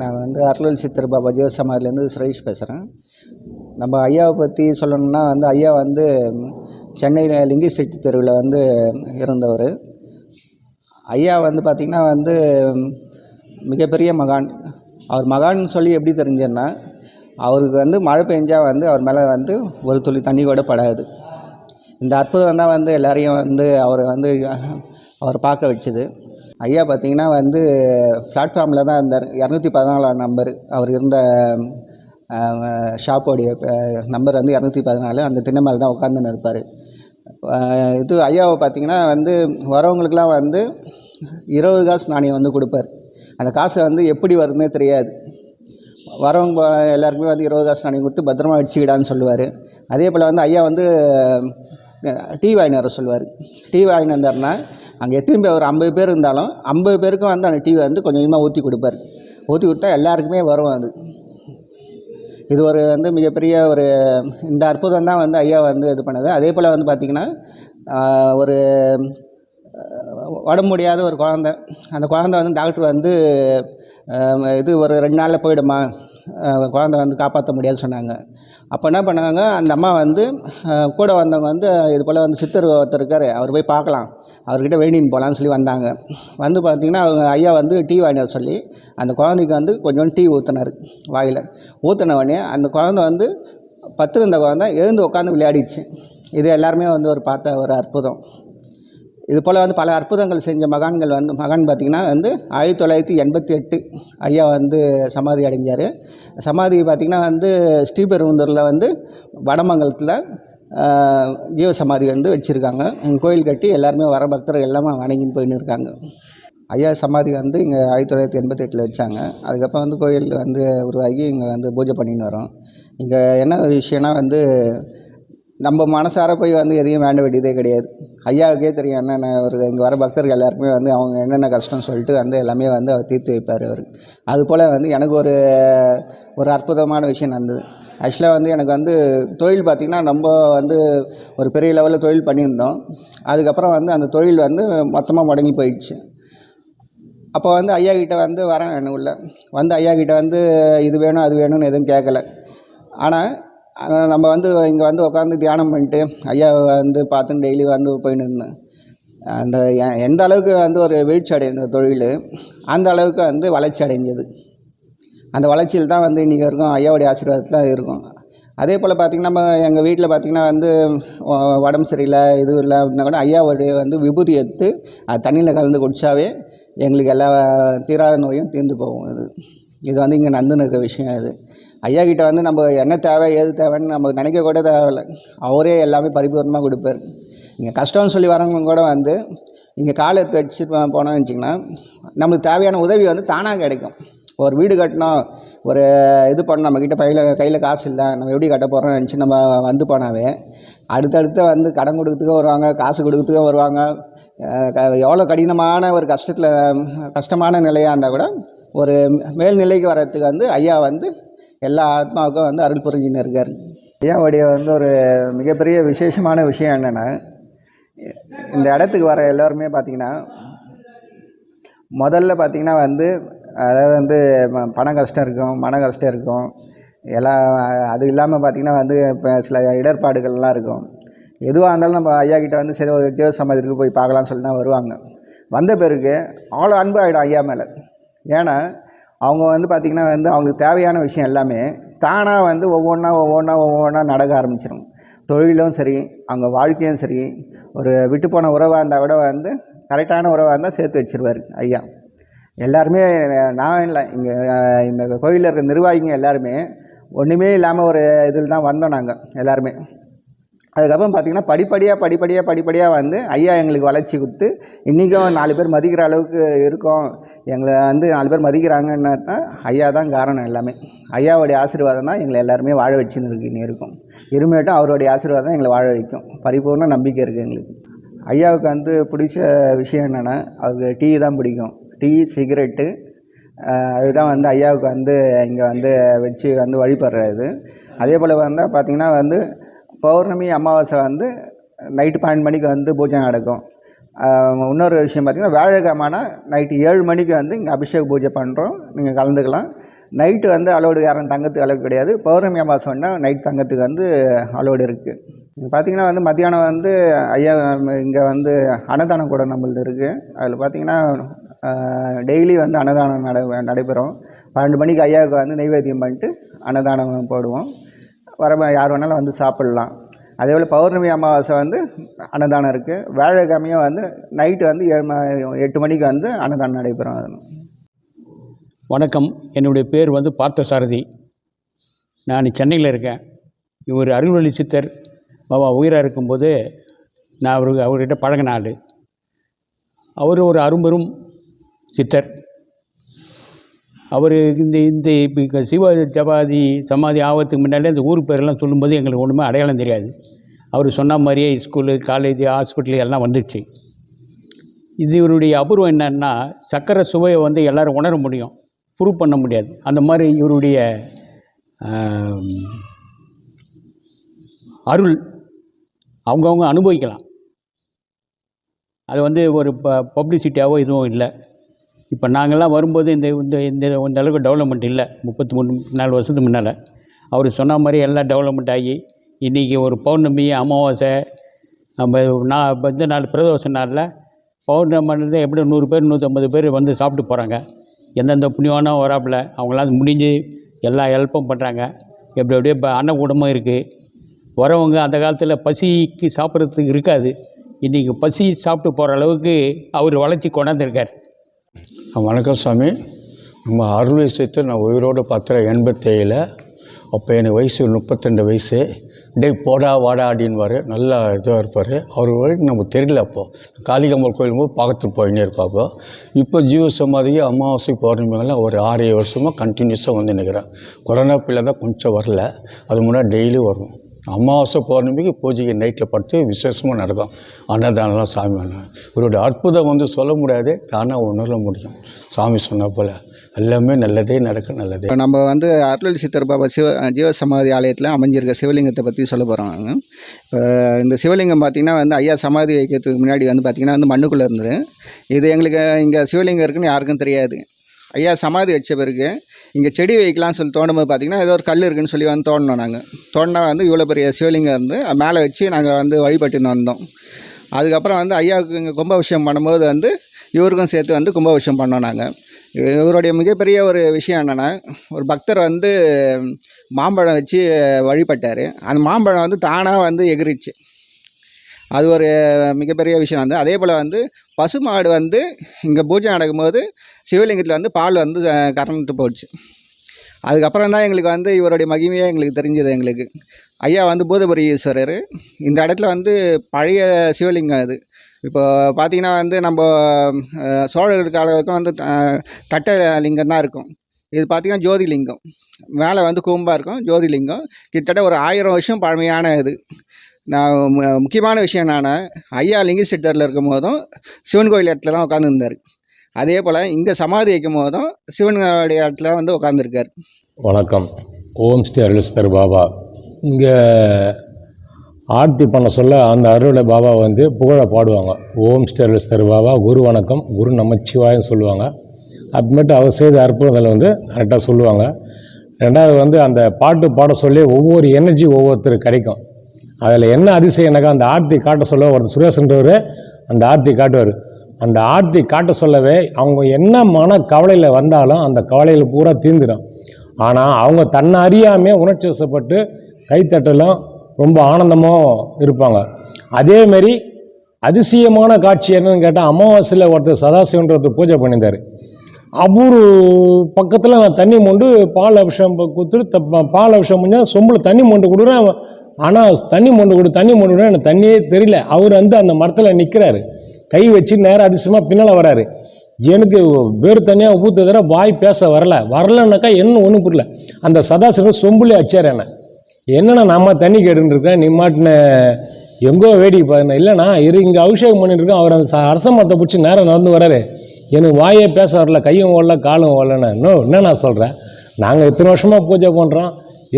நான் வந்து அருள் சித்தர் பாபா ஜீவசமாதிலேருந்து சுரேஷ் பேசுகிறேன். நம்ம ஐயாவை பற்றி சொல்லணும்னா வந்து ஐயா வந்து சென்னையில் லிங்கி செட்டி தெருவில் வந்து இருந்தவர். ஐயா வந்து பார்த்திங்கன்னா வந்து மிகப்பெரிய மகான். அவர் மகான் சொல்லி எப்படி தெரிஞ்சேன்னா அவருக்கு வந்து மழை பெஞ்சால் வந்து அவர் மேலே வந்து ஒரு துளி தண்ணி கூட படாது. இந்த அற்புதம் தான் வந்து எல்லாரையும் வந்து அவரை வந்து அவர் பார்க்க வச்சுது. ஐயா பார்த்தீங்கன்னா வந்து பிளாட்ஃபார்மில் தான் இருந்தார். இரநூத்தி பதினாலாம் நம்பர் அவர் இருந்த ஷாப்போடைய நம்பர் வந்து இரநூத்தி பதினாலு. அந்த திண்ணை தான் உட்காந்துன்னு இருப்பார். இது ஐயாவை பார்த்தீங்கன்னா வந்து வரவங்களுக்கெல்லாம் வந்து இருபது காசு நாணயம் வந்து கொடுப்பார். அந்த காசு வந்து எப்படி வருதுன்னே தெரியாது. வரவங்க எல்லாருக்குமே வந்து இருபது காசு நாணயம் கொடுத்து பத்திரமா வச்சுக்கிடான்னு சொல்லுவார். அதே போல் வந்து ஐயா வந்து டீ வாங்கினு வர சொல்லுவார். டீ வாங்கினு வந்தாருன்னா அங்கே எத்தனை பேர் ஒரு ஐம்பது பேர் இருந்தாலும் ஐம்பது பேருக்கும் வந்து அந்த டீ வந்து கொஞ்சம் கொஞ்சமாக ஊற்றி கொடுப்பார். ஊற்றி கொடுத்தா எல்லாருக்குமே வரும் அது. இது ஒரு வந்து மிகப்பெரிய ஒரு இந்த அற்புதம் தான் வந்து ஐயா வந்து இது பண்ணது. அதே போல் வந்து பார்த்திங்கன்னா ஒரு உடம்பு முடியாத ஒரு குழந்த. அந்த குழந்த வந்து டாக்டர் வந்து இது ஒரு ரெண்டு நாளில் போயிடுமா? குழந்த வந்து காப்பாற்ற முடியாதுன்னு சொன்னாங்க. அப்போ என்ன பண்ணாங்க? அந்த அம்மா வந்து கூட வந்தவங்க வந்து இது போல் வந்து சித்தர் ஒருத்தர் இருக்கார் அவர் போய் பார்க்கலாம். அவர்கிட்ட வேண்டின்னு போகலான்னு சொல்லி வந்தாங்க. வந்து பார்த்திங்கன்னா அவங்க ஐயா வந்து டீ வாங்கினார் சொல்லி அந்த குழந்தைக்கு வந்து கொஞ்சம் டீ ஊற்றினார் வாயில். ஊற்றினவொடனே அந்த குழந்த வந்து பத்து இருந்த குழந்த எழுந்து உட்காந்து விளையாடிச்சு இது எல்லாருமே வந்து ஒரு பார்த்த ஒரு அற்புதம். இது போல் வந்து பல அற்புதங்கள் செஞ்ச மகான்கள் வந்து மகான் பார்த்திங்கன்னா வந்து ஆயிரத்தி தொள்ளாயிரத்தி எண்பத்தி எட்டு ஐயா வந்து சமாதி அடைஞ்சார். சமாதி பார்த்திங்கன்னா வந்து ஸ்ரீபெரும்புதூரில் வந்து வடமங்கலத்தில் ஜீவ சமாதி வந்து வச்சுருக்காங்க. எங்கள் கோயில் கட்டி எல்லாருமே வர பக்தர்கள் எல்லாமே வணங்கின்னு போயின்னு இருக்காங்க. ஐயா சமாதி வந்து இங்கே ஆயிரத்தி தொள்ளாயிரத்தி எண்பத்தெட்டில் வச்சாங்க. அதுக்கப்புறம் வந்து கோயில் வந்து உருவாகி இங்கே வந்து பூஜை பண்ணின்னு வரோம். இங்கே என்ன விஷயம்னா வந்து நம்ம மனசார போய் வந்து எதையும் வேண்ட வேண்டியதே கிடையாது. ஐயாவுக்கே தெரியும் என்னென்ன ஒரு இங்கே வர பக்தர்கள் எல்லாருக்குமே வந்து அவங்க என்னென்ன கஷ்டம் சொல்லிட்டு வந்து எல்லாமே வந்து அவர் தீர்த்து வைப்பார் அவர். அது போல் வந்து எனக்கு ஒரு ஒரு அற்புதமான விஷயம் நடந்தது. ஆக்சுவலாக வந்து எனக்கு வந்து தொழில் பார்த்திங்கன்னா ரொம்ப வந்து ஒரு பெரிய லெவலில் தொழில் பண்ணியிருந்தோம். அதுக்கப்புறம் வந்து அந்த தொழில் வந்து மொத்தமாக முடங்கி போயிடுச்சு. அப்போ வந்து ஐயா கிட்டே வந்து வரேன் என்ன உள்ள. வந்து ஐயா கிட்டே வந்து இது வேணும் அது வேணும்னு எதுவும் கேட்கல ஆனால் நம்ம வந்து இங்கே வந்து உட்காந்து தியானம் பண்ணிட்டு ஐயாவை வந்து பார்த்துன்னு டெய்லி வந்து போயின்னு இருந்தேன். அந்த எந்த அளவுக்கு வந்து ஒரு வீழ்ச்சி அடைந்த தொழில் அந்த அளவுக்கு வந்து வளர்ச்சி அடைஞ்சது. அந்த வளர்ச்சியில் தான் வந்து இன்றைக்கி வரைக்கும் ஐயாவுடைய ஆசீர்வாதத்தில் இருக்கும். அதே போல் பார்த்திங்கன்னா நம்ம எங்கள் வீட்டில் பார்த்திங்கன்னா வந்து உடம்பு சரியில்லை இது இல்லை அப்படின்னா கூட ஐயாவுடைய வந்து விபூதி எடுத்து அது தண்ணியில் கலந்து குடித்தாவே எங்களுக்கு எல்லா தீராத நோயும் தீர்ந்து போகும். இது இது வந்து இங்கே நடந்துன்னு இருக்க விஷயம் இது ஐயா கிட்ட வந்து நம்ம என்ன தேவை ஏது தேவைன்னு நம்ம நினைக்க கூட தேவையில்லை. அவரே எல்லாமே பரிபூர்ணமாக கொடுப்பார். இங்கே கஷ்டம்னு சொல்லி வரவங்க கூட வந்து இங்கே காலை எடுத்து வச்சுட்டு போனோம்னு வச்சிங்கன்னா நம்மளுக்கு தேவையான உதவி வந்து தானாக கிடைக்கும். ஒரு வீடு கட்டணும் ஒரு இது பண்ணணும் நம்மக்கிட்ட கையில் கையில் காசு இல்லை நம்ம எப்படி கட்ட போகிறோம் நினச்சி நம்ம வந்து போனாவே அடுத்தடுத்து வந்து கடன் கொடுக்கறதுக்கும் வருவாங்க காசு கொடுக்கறதுக்கும் வருவாங்க. எவ்வளோ கடினமான ஒரு கஷ்டத்தில் கஷ்டமான நிலையாக இருந்தால் கூட ஒரு மேல்நிலைக்கு வர்றதுக்கு வந்து ஐயா வந்து எல்லா ஆத்மாவுக்கும் வந்து அருள் புரிஞ்சுன்னு இருக்கார். ஐயாவுடைய வந்து ஒரு மிகப்பெரிய விசேஷமான விஷயம் என்னென்னா இந்த இடத்துக்கு வர எல்லோருமே பார்த்திங்கன்னா முதல்ல பார்த்திங்கன்னா வந்து அதாவது வந்து பண கஷ்டம் இருக்கும் மன கஷ்டம் இருக்கும். எல்லாம் அது இல்லாமல் பார்த்திங்கன்னா வந்து இப்போ சில இடர்பாடுகள்லாம் இருக்கும். எதுவாக இருந்தாலும் நம்ம ஐயா கிட்டே வந்து சரி ஒரு ஜீவ சமாதிக்கு போய் பார்க்கலாம்னு சொல்லி தான் வருவாங்க. வந்த பிறகு அவ்வளோ அன்பு ஆகிடும் ஐயா மேலே. ஏன்னா அவங்க வந்து பார்த்திங்கன்னா வந்து அவங்களுக்கு தேவையான விஷயம் எல்லாமே தானாக வந்து ஒவ்வொன்றா ஒவ்வொன்றா ஒவ்வொன்றா நடக்க ஆரம்பிச்சிடும் தொழிலும் சரி அவங்க வாழ்க்கையும் சரி ஒரு விட்டு போன உறவாக இருந்தால் கூட வந்து கரெக்டான உறவாக இருந்தால் சேர்த்து வச்சுருவார் ஐயா. எல்லாருமே நான் இல்லை இங்கே இந்த கோயிலில் இருக்கிற நிர்வாகிங்க எல்லாருமே ஒன்றுமே இல்லாமல் ஒரு இதில் தான் வந்தோம் நாங்கள் எல்லாருமே. அதுக்கப்புறம் பார்த்திங்கன்னா படிப்படியாக படிப்படியாக படிப்படியாக வந்து ஐயா எங்களுக்கு வளர்ச்சி கொடுத்து இன்றைக்கும் நாலு பேர் மதிக்கிற அளவுக்கு இருக்கோம். எங்களை வந்து நாலு பேர் மதிக்கிறாங்கன்னா தான் ஐயா தான் காரணம் எல்லாமே. ஐயாவுடைய ஆசீர்வாதம் தான் எங்களை எல்லாருமே வாழ வச்சுன்னு இருக்கு இருக்கும் இருமையாட்டும் அவருடைய ஆசீர்வாதம் எங்களை வாழ வைக்கும். பரிபூர்ண நம்பிக்கை இருக்குது எங்களுக்கு. ஐயாவுக்கு வந்து பிடிச்ச விஷயம் என்னென்னா அவருக்கு டீ தான் பிடிக்கும். டீ சிகரெட்டு அதுதான் வந்து ஐயாவுக்கு வந்து இங்கே வந்து வச்சு வந்து வழிபடுறது. அதே போல் வந்தால் பார்த்திங்கன்னா வந்து பௌர்ணமி அமாவாசை வந்து நைட்டு பன்னெண்டு மணிக்கு வந்து பூஜை நடக்கும். இன்னொரு விஷயம் பார்த்திங்கன்னா வேழக்கிழமைனா நைட்டு ஏழு மணிக்கு வந்து இங்கே அபிஷேக பூஜை பண்ணுறோம் நீங்கள் கலந்துக்கலாம். நைட்டு வந்து அலோடு யாரும் தங்கத்துக்கு அளவு கிடையாது. பௌர்ணமி அமாவாசைன்னா நைட் தங்கத்துக்கு வந்து அலோடு இருக்குது இங்கே பார்த்தீங்கன்னா வந்து மத்தியானம் வந்து ஐயா இங்கே வந்து அன்னதானம் கூட நம்மளது இருக்குது அதில் பார்த்திங்கன்னா டெய்லி வந்து அன்னதானம் நட நடைபெறும். பன்னெண்டு மணிக்கு ஐயாவுக்கு வந்து நைவேத்தியம் பண்ணிட்டு அன்னதானம் போடுவோம். வர யார் வேணாலும் வந்து சாப்பிட்லாம். அதே போல் பௌர்ணமி அமாவாசை வந்து அன்னதானம் இருக்குது வேழக்கிழமையும் வந்து நைட்டு வந்து ஏழு ம- எட்டு மணிக்கு வந்து அன்னதானம் நடைபெறும் வணக்கம். என்னுடைய பேர் வந்து பார்த்தசாரதி. நான் சென்னையில் இருக்கேன். இவர் அருள்வழி சித்தர். பாபா உயிராக இருக்கும்போது நான் அவருக்கு அவர்கிட்ட பழகின ஆள். அவர் ஒரு அரும்பெரும் சித்தர். அவர் இந்த இந்த இப்போ சிவ ஜபாதி சமாதி ஆவத்துக்கு முன்னாலே இந்த ஊர் பேரெல்லாம் சொல்லும்போது எங்களுக்கு ஒன்றுமே அடையாளம் தெரியாது. அவர் சொன்ன மாதிரியே ஸ்கூலு காலேஜ் ஹாஸ்பிட்டல் எல்லாம் வந்துடுச்சு இது இவருடைய அபூர்வம் என்னென்னா சக்கரை சுவையை வந்து எல்லாரும் உணர முடியும். ப்ரூவ் பண்ண முடியாது. அந்த மாதிரி இவருடைய அருள் அவங்கவுங்க அனுபவிக்கலாம். அது வந்து ஒரு ப பப்ளிசிட்டியாவோ எதுவும் இல்லை. இப்போ நாங்கள்லாம் வரும்போது இந்த இந்த இந்த இந்த அளவுக்கு டெவலப்மெண்ட் இல்லை. முப்பத்தி மூணு நாலு வருஷத்துக்கு முன்னால். அவர் சொன்ன மாதிரி எல்லாம் டெவலப்மெண்ட் ஆகி இன்றைக்கி ஒரு பௌர்ணமி அமாவாசை நம்ம நான் வந்து நாலு பிரதோஷ நாளில் பௌர்ணமின்றது எப்படி நூறு பேர் நூற்றம்பது பேர் வந்து சாப்பிட்டு போகிறாங்க எந்தெந்த புண்ணியமான வராப்புல அவங்களாம் முடிஞ்சு எல்லா ஹெல்ப்பும் பண்ணுறாங்க எப்படி அப்படியே இப்போ அன்னக்கூடமும் இருக்குது வரவங்க அந்த காலத்தில் பசிக்கு சாப்பிட்றதுக்கு இருக்காது. இன்றைக்கி பசி சாப்பிட்டு போகிற அளவுக்கு அவர் வளர்ச்சி கொண்டாந்துருக்கார். வணக்கம் சாமி. நம்ம அருள் விஷயத்தை நான் உயிரோடு பார்த்தேன் எண்பத்தேழில் அப்போ எனக்கு வயசு முப்பத்தெண்டு வயசு. டே போடா வாடா அப்படின்வார் நல்லா இதாக இருப்பார். அவர் வரைக்கும் நமக்கு தெரியல அப்போது காளிகம்மாள் கோயில் போது பார்த்துட்டு போயின்னே இருப்பாப்போ இப்போ ஜீவ சமாதிக்கு அமாவாசை பௌர்ணமிகள்லாம் ஒரு ஆறு ஏழு வருஷமாக கண்டினியூஸாக வந்து நிற்கிறேன் கொரோனா பிள்ளை தான் கொஞ்சம் வரல. அது முன்னாடி டெய்லி வரும். அமாவாசை பௌர்ணமிக்கு பூஜைக்கு நைட்டில் படுத்து விசேஷமாக நடக்கும். அன்னதானம் சாமி அண்ணன் இவருடைய அற்புதம் வந்து சொல்ல முடியாது தானாக உணர முடியும். சாமி சொன்ன போல் எல்லாமே நல்லதே நடக்கும் நல்லதே. நம்ம வந்து அருள் சித்தர் பாபா சிவ ஜீவசமாதி ஆலயத்தில் அமைஞ்சிருக்க சிவலிங்கத்தை பற்றி சொல்ல போகிறாங்க இப்போ இந்த சிவலிங்கம் பார்த்திங்கன்னா வந்து ஐயா சமாதி வைக்கிறதுக்கு முன்னாடி வந்து பார்த்திங்கன்னா வந்து மண்ணுக்குள்ளே இருந்தது. இது எங்களுக்கு இங்கே சிவலிங்கம் இருக்குன்னு யாருக்கும் தெரியாது. ஐயா சமாதி வச்ச பிறகு இங்கே செடி வைக்கலாம்னு சொல்லி தோணும்போது பார்த்திங்கன்னா ஏதோ ஒரு கல் இருக்குன்னு சொல்லி வந்து தோண்டினோம் நாங்கள் தோண்டினா வந்து இவ்வளோ பெரிய சிவலிங்கம் இருந்து மேலே வச்சு நாங்கள் வந்து வழிபட்டுன்னு வந்தோம். அதுக்கப்புறம் வந்து ஐயாவுக்கு இங்கே கும்பாபிஷேகம் பண்ணும்போது வந்து இவருக்கும் சேர்த்து வந்து கும்பாபிஷேகம் பண்ணோம் நாங்கள் இவருடைய மிகப்பெரிய ஒரு விஷயம் என்னென்னா ஒரு பக்தர் வந்து மாம்பழம் வச்சு வழிபட்டார். அந்த மாம்பழம் வந்து தானாக வந்து எகிரிச்சு. அது ஒரு மிகப்பெரிய விஷயம் வந்து. அதே போல் வந்து பசுமாடு வந்து இங்கே பூஜை நடக்கும்போது சிவலிங்கத்தில் வந்து பால் வந்து கறந்துட்டு போச்சு. அதுக்கப்புறம் தான் எங்களுக்கு வந்து இவருடைய மகிமையாக எங்களுக்கு தெரிஞ்சது எங்களுக்கு. ஐயா வந்து பூதபுரி ஈஸ்வரர் இந்த இடத்துல வந்து பழைய சிவலிங்கம் அது. இப்போ பார்த்தீங்கன்னா வந்து நம்ம சோழர் கால வந்து தட்ட லிங்கம் தான் இருக்கும். இது பார்த்தீங்கன்னா ஜோதிலிங்கம். மேலே வந்து கூம்பாக இருக்கும் ஜோதிலிங்கம். கிட்டத்தட்ட ஒரு ஆயிரம் வருஷம் பழமையான இது. நான் முக்கியமான விஷயம் என்னென்னா ஐயா லிங்க சித்தரில் இருக்கும் போதும் சிவன் கோயில் இடத்துலலாம் உட்காந்துருந்தார் அதே போல் இங்கே சமாதி வைக்கும் போதும் சிவனுடைய இடத்துல வந்து உட்காந்துருக்கார் வணக்கம். ஓம் ஸ்ரீ அருள்ஸ்தர் பாபா. இங்கே ஆர்த்தி பண்ண சொல்ல அந்த அருளை பாபா வந்து புகழை பாடுவாங்க. ஓம் ஸ்ரீ அருள்ஸ்தர் பாபா குரு வணக்கம் குரு நமச்சிவாயன்னு சொல்லுவாங்க. அப்புறமேட்டு அவர் செய்த அற்புதங்களை வந்து கரெக்டாக சொல்லுவாங்க. ரெண்டாவது வந்து அந்த பாட்டு பாட சொல்லி ஒவ்வொரு எனர்ஜி ஒவ்வொருத்தருக்கு கிடைக்கும். அதில் என்ன அதிசயம்னாக்கா அந்த ஆர்த்தி காட்ட சொல்ல ஒருத்தர் சுரேஷ்ன்றவர் அந்த ஆர்த்தி காட்டுவார். அந்த ஆர்த்தி காட்ட சொல்லவே அவங்க என்ன மன கவலையில் வந்தாலும் அந்த கவலையில் பூரா தீர்ந்துடும் ஆனால் அவங்க தன்னை அறியாமே உணர்ச்சி வசப்பட்டு கைத்தட்டலும் ரொம்ப ஆனந்தமாக இருப்பாங்க. அதேமாரி அதிசயமான காட்சி என்னன்னு கேட்டால் அமாவாசையில் ஒருத்தர் சதாசிவன்ற ஒருத்தர் பூஜை பண்ணியிருந்தார். அவரு பக்கத்தில் நான் தண்ணி மொண்டு பால் அபிஷேகம் கொடுத்துட்டு த- பால் அபிஷேகம் பண்ணால் சொம்பில் தண்ணி மொண்டு கொடுக்குறேன். ஆனால் தண்ணி மொண்டு கொடு தண்ணி மொண்டு கொடுக்குறேன் எனக்கு தண்ணியே தெரியல. அவர் வந்து அந்த மரத்தில் நிற்கிறாரு கை வச்சு நேராக அதிசயமாக பின்னால் வராரு. எனக்கு வேறு தனியாக ஊற்றுதர வாய் பேச வரல. வரலன்னாக்கா என்ன ஒன்றும் புரியல. அந்த சதாசிவம் சொம்புலி அடிச்சார் என்ன. என்னண்ணா நம்ம தண்ணி கேட்டுருக்கேன் நீ மாட்டின எங்கோ வேடிக்கை பாருங்க இல்லைண்ணா இரு இங்கே அபிஷேகம் பண்ணிட்டுருக்கோம் அவர் அந்த அரச மரத்தை பிடிச்சி நேரம் நடந்து வராரு. எனக்கு வாயே பேச வரல கையும் ஓடல காலும் ஓடலண்ணா. இன்னும் என்ன நான் சொல்கிறேன் நாங்கள் இத்தனை வருஷமாக பூஜை பண்ணுறோம்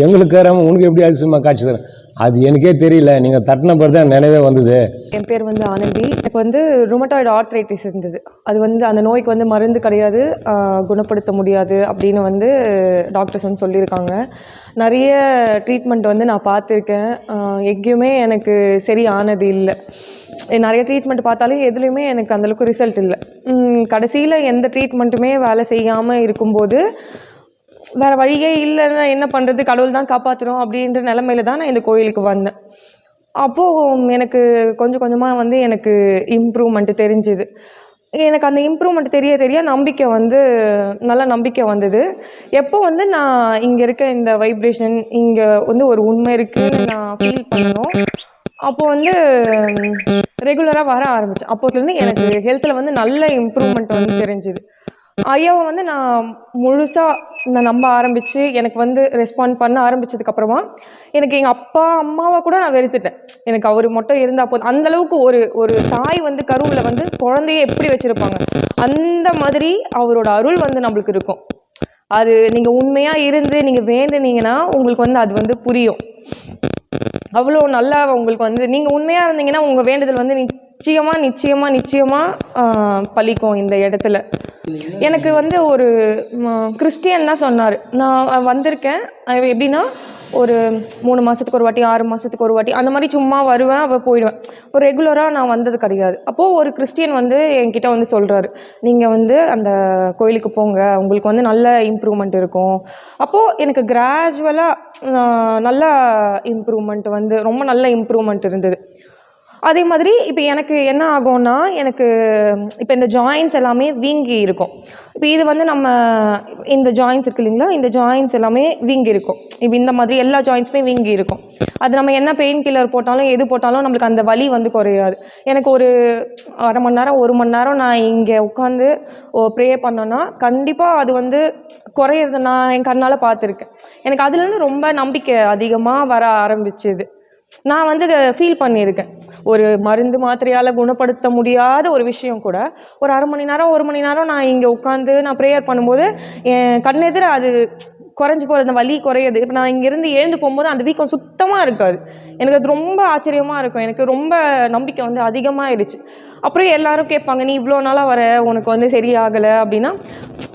எங்களுக்கு ஏறாம உனக்கு எப்படி அதிசயமாக காட்சி தரேன் அது எனக்கே தெரியல. நீங்கள் தட்டின பிறகு தான் நினைவே வந்தது. என் பேர் வந்து ஆனந்தி. இப்போ வந்து ருமட்டாய்டு ஆர்த்ரைட்டிஸ் இருந்தது. அது வந்து அந்த நோய்க்கு வந்து மருந்து கிடையாது குணப்படுத்த முடியாது அப்படின்னு வந்து டாக்டர்ஸ் வந்து சொல்லியிருக்காங்க. நிறைய ட்ரீட்மெண்ட் வந்து நான் பார்த்துருக்கேன். எங்கேயுமே எனக்கு சரி ஆனது இல்லை. நிறைய ட்ரீட்மெண்ட் பார்த்தாலும் எதுலேயுமே எனக்கு அந்தளவுக்கு ரிசல்ட் இல்லை. கடைசியில் எந்த ட்ரீட்மெண்ட்டுமே வேலை செய்யாமல் இருக்கும்போது வேறு வழியே இல்லைன்னா என்ன பண்ணுறது கடவுள் தான் காப்பாற்றணும் அப்படின்ற நிலமையில தான் நான் இந்த கோயிலுக்கு வந்தேன். அப்போது எனக்கு கொஞ்சம் கொஞ்சமாக வந்து எனக்கு இம்ப்ரூவ்மெண்ட் தெரிஞ்சுது. எனக்கு அந்த இம்ப்ரூவ்மெண்ட் தெரிய தெரிய நம்பிக்கை வந்து நல்ல நம்பிக்கை வந்தது. எப்போ வந்து நான் இங்கே இருக்க இந்த வைப்ரேஷன் இங்கே வந்து ஒரு உண்மை இருக்குன்னு நான் ஃபீல் பண்ணணும் அப்போ வந்து ரெகுலராக வர ஆரம்பித்தேன் அப்போத்துலேருந்து எனக்கு ஹெல்த்தில் வந்து நல்ல இம்ப்ரூவ்மெண்ட் வந்து தெரிஞ்சுது. ஐயாவை வந்து நான் முழுசாக நான் நம்ப ஆரம்பித்து எனக்கு வந்து ரெஸ்பாண்ட் பண்ண ஆரம்பித்ததுக்கப்புறமா எனக்கு எங்கள் அப்பா அம்மாவை கூட நான் வெறுத்துட்டேன். எனக்கு அவர் மட்டும் இருந்தால் போதும். அந்தளவுக்கு ஒரு ஒரு தாய் வந்து கருவில் வந்து குழந்தைய எப்படி வச்சுருப்பாங்க? அந்த மாதிரி அவரோட அருள் வந்து நம்மளுக்கு இருக்கும். அது நீங்கள் உண்மையாக இருந்து நீங்கள் வேண்டுனீங்கன்னா உங்களுக்கு வந்து அது வந்து புரியும். அவ்வளோ நல்லா உங்களுக்கு வந்து நீங்கள் உண்மையாக இருந்தீங்கன்னா உங்கள் வேண்டுதல் வந்து நிச்சயமாக நிச்சயமாக நிச்சயமாக பலிக்கும் இந்த இடத்துல. எனக்கு வந்து ஒரு கிறிஸ்டியன் தான் சொன்னார். நான் வந்திருக்கேன். எப்படின்னா ஒரு மூணு மாதத்துக்கு ஒரு வாட்டி ஆறு மாதத்துக்கு ஒரு வாட்டி அந்த மாதிரி சும்மா வருவேன் அப்போ போயிடுவேன். ஒரு ரெகுலராக நான் வந்தது கிடையாது. அப்போது ஒரு கிறிஸ்டியன் வந்து என்கிட்ட வந்து சொல்கிறாரு நீங்கள் வந்து அந்த கோயிலுக்கு போங்க உங்களுக்கு வந்து நல்ல இம்ப்ரூவ்மெண்ட் இருக்கும். அப்போது எனக்கு கிராஜுவலாக நல்ல இம்ப்ரூவ்மெண்ட் வந்து ரொம்ப நல்ல இம்ப்ரூவ்மெண்ட் இருந்தது. அதே மாதிரி இப்போ எனக்கு என்ன ஆகும்னா எனக்கு இப்போ இந்த ஜாயின்ஸ் எல்லாமே வீங்கி இருக்கும். இப்போ இது வந்து நம்ம இந்த ஜாயின்ஸ் இருக்கு இல்லைங்களா? இந்த ஜாயின்ஸ் எல்லாமே வீங்கி இருக்கும். இப்போ இந்த மாதிரி எல்லா ஜாயின்ஸுமே வீங்கி இருக்கும். அது நம்ம என்ன பெயின் கில்லர் போட்டாலும் எது போட்டாலும் நம்மளுக்கு அந்த வலி வந்து குறையாது. எனக்கு ஒரு அரை மணி நேரம் ஒரு மணி நேரம் நான் இங்கே உட்காந்து ப்ரே பண்ணேன்னா கண்டிப்பாக அது வந்து குறையிறது நான் என் கண்ணால் பார்த்துருக்கேன். எனக்கு அதுலேருந்து ரொம்ப நம்பிக்கை அதிகமாக வர ஆரம்பிச்சுது. நான் வந்து ஃபீல் பண்ணியிருக்கேன். ஒரு மருந்து மாத்திரையால் குணப்படுத்த முடியாத ஒரு விஷயம் கூட ஒரு அரை மணி நேரம் ஒரு மணி நேரம் நான் இங்கே உட்காந்து நான் ப்ரேயர் பண்ணும்போது என் கண்ணெதிர அது குறைஞ்சி போகிற அந்த வலி குறையுது. இப்போ நான் இங்கேருந்து எழுந்து போகும்போது அந்த வீக்கம் சுத்தமாக இருக்காது. எனக்கு அது ரொம்ப ஆச்சரியமாக இருக்கும். எனக்கு ரொம்ப நம்பிக்கை வந்து அதிகமாகிடுச்சு அப்புறம் எல்லாரும் கேட்பாங்க நீ இவ்வளோ நாளாக வர உனக்கு வந்து சரியாகலை அப்படின்னா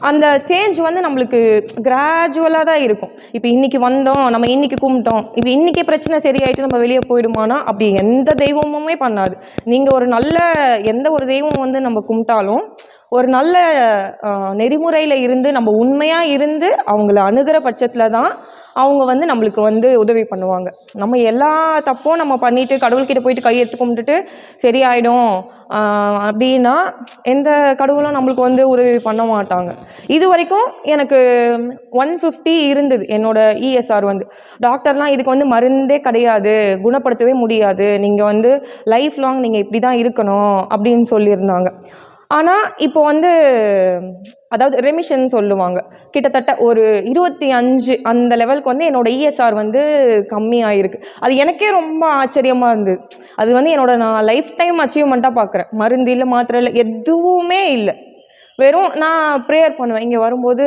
அந்த சேஞ்ச் வந்து நம்மளுக்கு கிராஜுவலாக தான் இருக்கும். இப்போ இன்றைக்கி வந்தோம் நம்ம இன்றைக்கி கும்பிட்டோம் இப்போ இன்றைக்கே பிரச்சனை சரியாயிட்டு நம்ம வெளியே போயிடுமானா அப்படி எந்த தெய்வமுமே பண்ணாது. நீங்கள் ஒரு நல்ல எந்த ஒரு தெய்வம் வந்து நம்ம கும்பிட்டாலும் ஒரு நல்ல நெறிமுறையில் இருந்து நம்ம உண்மையாக இருந்து அவங்கள அணுகிற பட்சத்தில் தான் அவங்க வந்து நம்மளுக்கு வந்து உதவி பண்ணுவாங்க. நம்ம எல்லா தப்பும் நம்ம பண்ணிவிட்டு கடவுள்கிட்ட போயிட்டு கையெடுத்து கும்பிட்டுட்டு சரியாயிடும். அப்படின்னா எந்த கடவுளும் நம்மளுக்கு வந்து உதவி பண்ண மாட்டாங்க. இது வரைக்கும் எனக்கு ஒன் ஃபிஃப்டி இருந்தது என்னோட இஎஸ்ஆர் வந்து. டாக்டர்லாம் இதுக்கு வந்து மருந்தே கிடையாது குணப்படுத்தவே முடியாது. நீங்கள் வந்து லைஃப் லாங் நீங்கள் இப்படி தான் இருக்கணும் அப்படின்னு சொல்லியிருந்தாங்க. ஆனால் இப்போ வந்து அதாவது ரெமிஷன் சொல்லுவாங்க. கிட்டத்தட்ட ஒரு இருபத்தி அஞ்சு அந்த லெவலுக்கு வந்து என்னோடய இஎஸ்ஆர் வந்து கம்மியாயிருக்கு. அது எனக்கே ரொம்ப ஆச்சரியமாக இருந்தது. அது வந்து என்னோட நான் லைஃப் டைம் அச்சீவ்மெண்ட்டாக பார்க்குறேன் மருந்து இல்லை மாத்திரை இல்லை எதுவுமே இல்லை. வெறும் நான் ப்ரேயர் பண்ணுவேன். இங்கே வரும்போது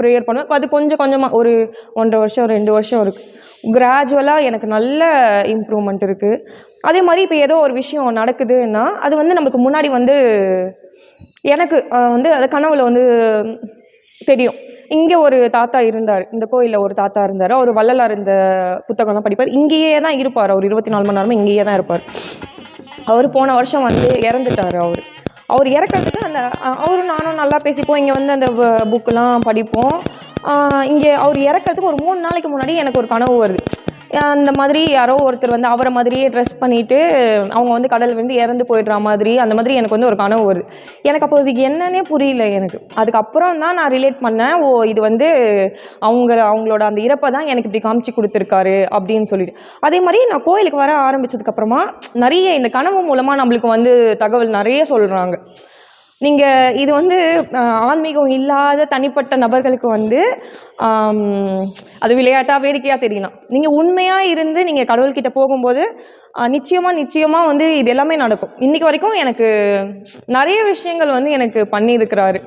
ப்ரேயர் பண்ணுவேன். அது கொஞ்சம் கொஞ்சமாக ஒரு ஒன்றரை வருஷம் ரெண்டு வருஷம் இருக்குது கிராஜுவலாக எனக்கு நல்ல இம்ப்ரூவ்மெண்ட் இருக்குது அதே மாதிரி இப்போ ஏதோ ஒரு விஷயம் நடக்குதுன்னா அது வந்து நமக்கு முன்னாடி வந்து எனக்கு வந்து அது கனவுல வந்து தெரியும். இங்கே ஒரு தாத்தா இருந்தார். இந்த கோயிலில் ஒரு தாத்தா இருந்தார். அவர் வள்ளலார் இந்த புத்தகம்லாம் படிப்பார். இங்கேயே தான் இருப்பார். அவர் இருபத்தி நாலு மணி நேரமும் இங்கேயே தான் இருப்பார். அவர் போன வருஷம் வந்து இறந்துட்டார் அவர். அவர் இறக்கறதுக்கு அந்த அவரும் நானும் நல்லா பேசிப்போம். இங்கே வந்து அந்த புக்கெலாம் படிப்போம். இங்கே அவர் இறக்கறதுக்கு ஒரு மூணு நாளைக்கு முன்னாடி எனக்கு ஒரு கனவு வருது. அந்த மாதிரி யாரோ ஒருத்தர் வந்து அவரை மாதிரியே ட்ரெஸ் பண்ணிட்டு அவங்க வந்து கடல் வந்து இறந்து போயிடுற மாதிரி அந்த மாதிரி எனக்கு வந்து ஒரு கனவு வருது. எனக்கு அப்போ இதுக்கு என்னன்னே புரியல எனக்கு. அதுக்கப்புறம் தான் நான் ரிலேட் பண்ணேன் ஓ இது வந்து அவங்க அவங்களோட அந்த இறப்பை தான் எனக்கு இப்படி காமிச்சு கொடுத்துருக்காரு அப்படின்னு சொல்லிட்டு. அதே மாதிரி நான் கோயிலுக்கு வர ஆரம்பிச்சதுக்கப்புறமா நிறைய இந்த கனவு மூலமாக நம்மளுக்கு வந்து தகவல் நிறைய சொல்கிறாங்க நீங்கள் இது வந்து ஆன்மீகம் இல்லாத தனிப்பட்ட நபர்களுக்கு வந்து அது விளையாட்டாக வேடிக்கையாக தெரியலாம். நீங்கள் உண்மையாக இருந்து நீங்கள் கடவுள்கிட்ட போகும்போது நிச்சயமாக நிச்சயமாக வந்து இது எல்லாமே நடக்கும். இன்றைக்கி வரைக்கும் எனக்கு நிறைய விஷயங்கள் வந்து எனக்கு பண்ணியிருக்கிறாரு.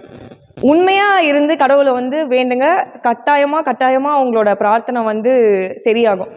உண்மையாக இருந்து கடவுளை வந்து வேண்டுங்க. கட்டாயமாக கட்டாயமாக அவங்களோட பிரார்த்தனை வந்து சரியாகும்.